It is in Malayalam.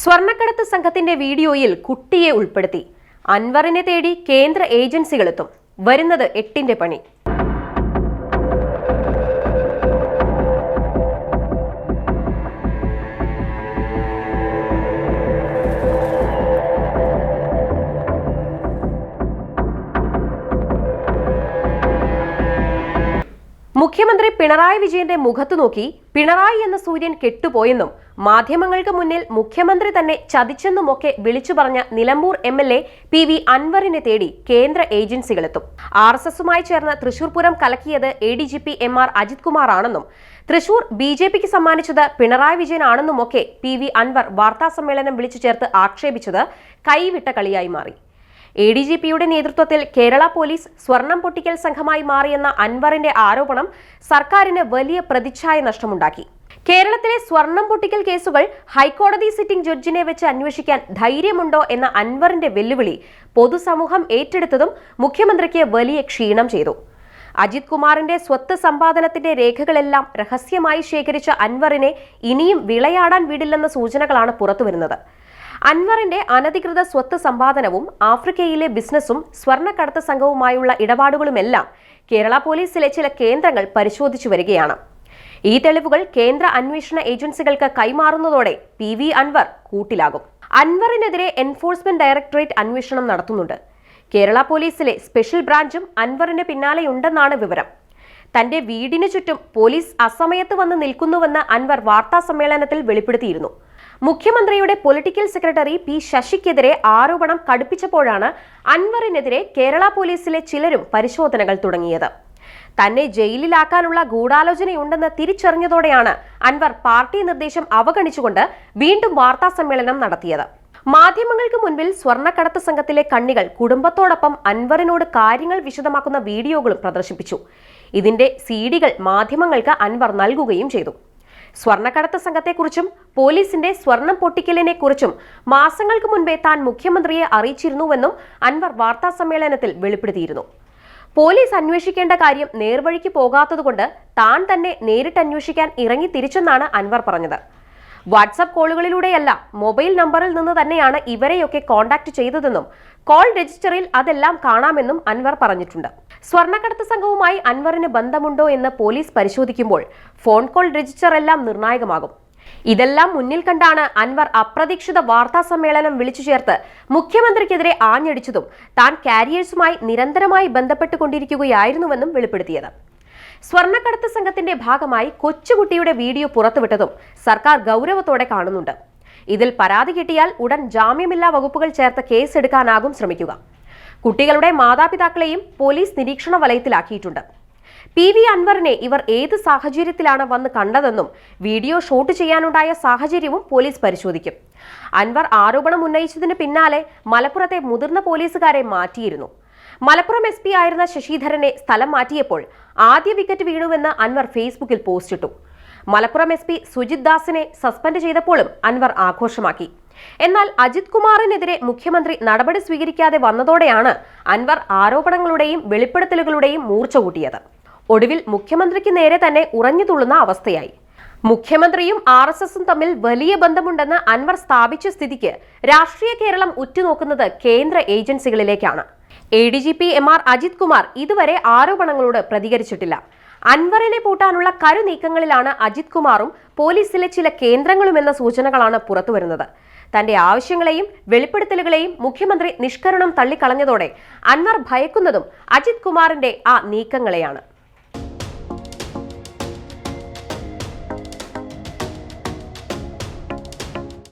സ്വർണക്കടത്ത് സംഘത്തിന്റെ വീഡിയോയിൽ കുട്ടിയെ ഉൾപ്പെടുത്തി. അൻവറിനെ തേടി കേന്ദ്ര ഏജൻസികളെത്തും. വരുന്നത് എട്ടിന്റെ പണി. മുഖ്യമന്ത്രി പിണറായി വിജയന്റെ മുഖത്തു നോക്കി പിണറായി എന്ന സൂര്യൻ കെട്ടുപോയെന്നും മാധ്യമങ്ങൾക്ക് മുന്നിൽ മുഖ്യമന്ത്രി തന്നെ ചതിച്ചെന്നുമൊക്കെ വിളിച്ചു പറഞ്ഞ Nilambur M L A P V അൻവറിനെ തേടി കേന്ദ്ര ഏജൻസികളെത്തും. ആർ എസ് എസുമായി ചേർന്ന് Thrissur Pooram കലക്കിയത് A D G P M R Ajith Kumar ആണെന്നും തൃശൂർ ബി ജെ പിക്ക് സമ്മാനിച്ചത് പിണറായി വിജയനാണെന്നുമൊക്കെ പി വി അൻവർ വാർത്താസമ്മേളനം വിളിച്ചു ചേർത്ത് ആക്ഷേപിച്ചത് കൈവിട്ട കളിയായി മാറി. എ ഡി ജി പിയുടെ നേതൃത്വത്തിൽ കേരള പോലീസ് സ്വർണം പൊട്ടിക്കൽ സംഘമായി മാറിയെന്ന അൻവറിന്റെ ആരോപണം സർക്കാരിന് വലിയ പ്രതിച്ഛായ നഷ്ടമുണ്ടാക്കി. കേരളത്തിലെ സ്വർണം പൊട്ടിക്കൽ കേസുകൾ ഹൈക്കോടതി സിറ്റിംഗ് ജഡ്ജിനെ വെച്ച് അന്വേഷിക്കാൻ ധൈര്യമുണ്ടോ എന്ന അൻവറിന്റെ വെല്ലുവിളി പൊതുസമൂഹം ഏറ്റെടുത്തതും മുഖ്യമന്ത്രിക്ക് വലിയ ക്ഷീണം ചെയ്തു. അജിത് കുമാറിന്റെ സ്വത്ത് സമ്പാദനത്തിന്റെ രേഖകളെല്ലാം രഹസ്യമായി ശേഖരിച്ച അൻവറിനെ ഇനിയും വിളയാടാൻ വിടില്ലെന്ന സൂചനകളാണ് പുറത്തുവരുന്നത്. അൻവറിന്റെ അനധികൃത സ്വത്ത് സമ്പാദനവും ആഫ്രിക്കയിലെ ബിസിനസ്സും സ്വർണക്കടത്ത് സംഘവുമായുള്ള ഇടപാടുകളുമെല്ലാം കേരള പോലീസിലെ ചില കേന്ദ്രങ്ങൾ പരിശോധിച്ചു വരികയാണ്. ഈ തെളിവുകൾ കേന്ദ്ര അന്വേഷണ ഏജൻസികൾക്ക് കൈമാറുന്നതോടെ പി വി അൻവർ കൂട്ടിലാകും. അൻവറിനെതിരെ എൻഫോഴ്സ്മെന്റ് ഡയറക്ടറേറ്റ് അന്വേഷണം നടത്തുന്നുണ്ട്. കേരള പോലീസിലെ സ്പെഷ്യൽ ബ്രാഞ്ചും അൻവറിന് പിന്നാലെയുണ്ടെന്നാണ് വിവരം. തന്റെ വീടിനു ചുറ്റും പോലീസ് അസമയത്ത് വന്ന് നിൽക്കുന്നുവെന്ന് അൻവർ വാർത്താ സമ്മേളനത്തിൽ വെളിപ്പെടുത്തിയിരുന്നു. മുഖ്യമന്ത്രിയുടെ പൊളിറ്റിക്കൽ സെക്രട്ടറി പി ശശിക്കെതിരെ ആരോപണം കടുപ്പിച്ചപ്പോഴാണ് അൻവറിനെതിരെ കേരള പോലീസിലെ ചിലരും പരിശോധനകൾ തുടങ്ങിയത്. തന്നെ ജയിലിലാക്കാനുള്ള ഗൂഢാലോചനയുണ്ടെന്ന് തിരിച്ചറിഞ്ഞതോടെയാണ് അൻവർ പാർട്ടി നിർദ്ദേശം അവഗണിച്ചുകൊണ്ട് വീണ്ടും വാർത്താ സമ്മേളനം നടത്തിയത്. മാധ്യമങ്ങൾക്ക് മുൻപിൽ സ്വർണക്കടത്ത് സംഘത്തിലെ കണ്ണികൾ കുടുംബത്തോടൊപ്പം അൻവറിനോട് കാര്യങ്ങൾ വിശദമാക്കുന്ന വീഡിയോകളും പ്രദർശിപ്പിച്ചു. ഇതിന്റെ സീഡികൾ മാധ്യമങ്ങൾക്ക് അൻവർ നൽകുകയും ചെയ്തു. സ്വർണക്കടത്ത് സംഘത്തെക്കുറിച്ചും പോലീസിന്റെ സ്വർണം പൊട്ടിക്കലിനെ കുറിച്ചും മാസങ്ങൾക്ക് മുൻപേ താൻ മുഖ്യമന്ത്രിയെ അറിയിച്ചിരുന്നുവെന്നും അൻവർ വാർത്താ സമ്മേളനത്തിൽ വെളിപ്പെടുത്തിയിരുന്നു. പോലീസ് അന്വേഷിക്കേണ്ട കാര്യം നേർവഴിക്ക് പോകാത്തതുകൊണ്ട് താൻ തന്നെ നേരിട്ട് അന്വേഷിക്കാൻ ഇറങ്ങി തിരിച്ചെന്നാണ് അൻവർ പറഞ്ഞത്. വാട്സപ്പ് കോളുകളിലൂടെയല്ല മൊബൈൽ നമ്പറിൽ നിന്ന് തന്നെയാണ് ഇവരെയൊക്കെ കോൺടാക്ട് ചെയ്തതെന്നും കോൾ രജിസ്റ്ററിൽ അതെല്ലാം കാണാമെന്നും അൻവർ പറഞ്ഞിട്ടുണ്ട്. സ്വർണക്കടത്ത് സംഘവുമായി അൻവറിന് ബന്ധമുണ്ടോ എന്ന് പോലീസ് പരിശോധിക്കുമ്പോൾ ഫോൺ കോൾ രജിസ്റ്റർ എല്ലാം നിർണായകമാകും. ഇതെല്ലാം മുന്നിൽ കണ്ടാണ് അൻവർ അപ്രതീക്ഷിത വാർത്താ സമ്മേളനം വിളിച്ചു ചേർത്ത് മുഖ്യമന്ത്രിക്കെതിരെ ആഞ്ഞടിച്ചതും താൻ കാരിയേഴ്സുമായി നിരന്തരമായി ബന്ധപ്പെട്ടുകൊണ്ടിരിക്കുകയായിരുന്നുവെന്നും വെളിപ്പെടുത്തിയത്. സ്വർണക്കടത്ത് സംഘത്തിന്റെ ഭാഗമായി കൊച്ചുകുട്ടിയുടെ വീഡിയോ പുറത്തുവിട്ടതും സർക്കാർ ഗൗരവത്തോടെ കാണുന്നുണ്ട്. ഇതിൽ പരാതി കിട്ടിയാൽ ഉടൻ ജാമ്യമില്ലാ വകുപ്പുകൾ ചേർത്ത് കേസെടുക്കാനാകും ശ്രമിക്കുക. കുട്ടികളുടെ മാതാപിതാക്കളെയും പോലീസ് നിരീക്ഷണ വലയത്തിലാക്കിയിട്ടുണ്ട്. പി വി അൻവറിനെ ഇവർ ഏത് സാഹചര്യത്തിലാണ് വന്ന് കണ്ടതെന്നും വീഡിയോ ഷൂട്ട് ചെയ്യാനുണ്ടായ സാഹചര്യവും പോലീസ് പരിശോധിക്കും. അൻവർ ആരോപണം ഉന്നയിച്ചതിന് പിന്നാലെ മലപ്പുറത്തെ മുതിർന്ന പോലീസുകാരെ മാറ്റിയിരുന്നു. മലപ്പുറം എസ് പി ആയിരുന്ന ശശിധരനെ സ്ഥലം മാറ്റിയപ്പോൾ ആദ്യ വിക്കറ്റ് വീണുവെന്ന് അൻവർ ഫേസ്ബുക്കിൽ പോസ്റ്റിട്ടു മലപ്പുറം എസ് പി സുജിത് ദാസിനെ സസ്പെൻഡ് ചെയ്തപ്പോഴും അൻവർ ആഘോഷമാക്കി. എന്നാൽ അജിത് കുമാറിനെതിരെ മുഖ്യമന്ത്രി നടപടി സ്വീകരിക്കാതെ വന്നതോടെയാണ് അൻവർ ആരോപണങ്ങളുടെയും വെളിപ്പെടുത്തലുകളുടെയും മൂർച്ച കൂട്ടിയത്. ഒടുവിൽ മുഖ്യമന്ത്രിക്ക് നേരെ തന്നെ ഉറഞ്ഞു തുള്ളുന്ന അവസ്ഥയായി. മുഖ്യമന്ത്രിയും ആർ എസ് എസും തമ്മിൽ വലിയ ബന്ധമുണ്ടെന്ന് അൻവർ സ്ഥാപിച്ച സ്ഥിതിക്ക് രാഷ്ട്രീയ കേരളം ഉറ്റുനോക്കുന്നത് കേന്ദ്ര ഏജൻസികളിലേക്കാണ്. A D G P M R Ajith Kumar ഇതുവരെ ആരോപണങ്ങളോട് പ്രതികരിച്ചിട്ടില്ല. അൻവറിനെ പൂട്ടാനുള്ള കരുനീക്കങ്ങളിലാണ് അജിത് കുമാറും പോലീസിലെ ചില കേന്ദ്രങ്ങളും എന്ന സൂചനകളാണ് പുറത്തുവരുന്നത്. തന്റെ ആവശ്യങ്ങളെയും വെളിപ്പെടുത്തലുകളെയും മുഖ്യമന്ത്രി നിഷ്കരണം തള്ളിക്കളഞ്ഞതോടെ അൻവർ ഭയക്കുന്നതും അജിത് കുമാറിന്റെ ആ നീക്കങ്ങളെയാണ്.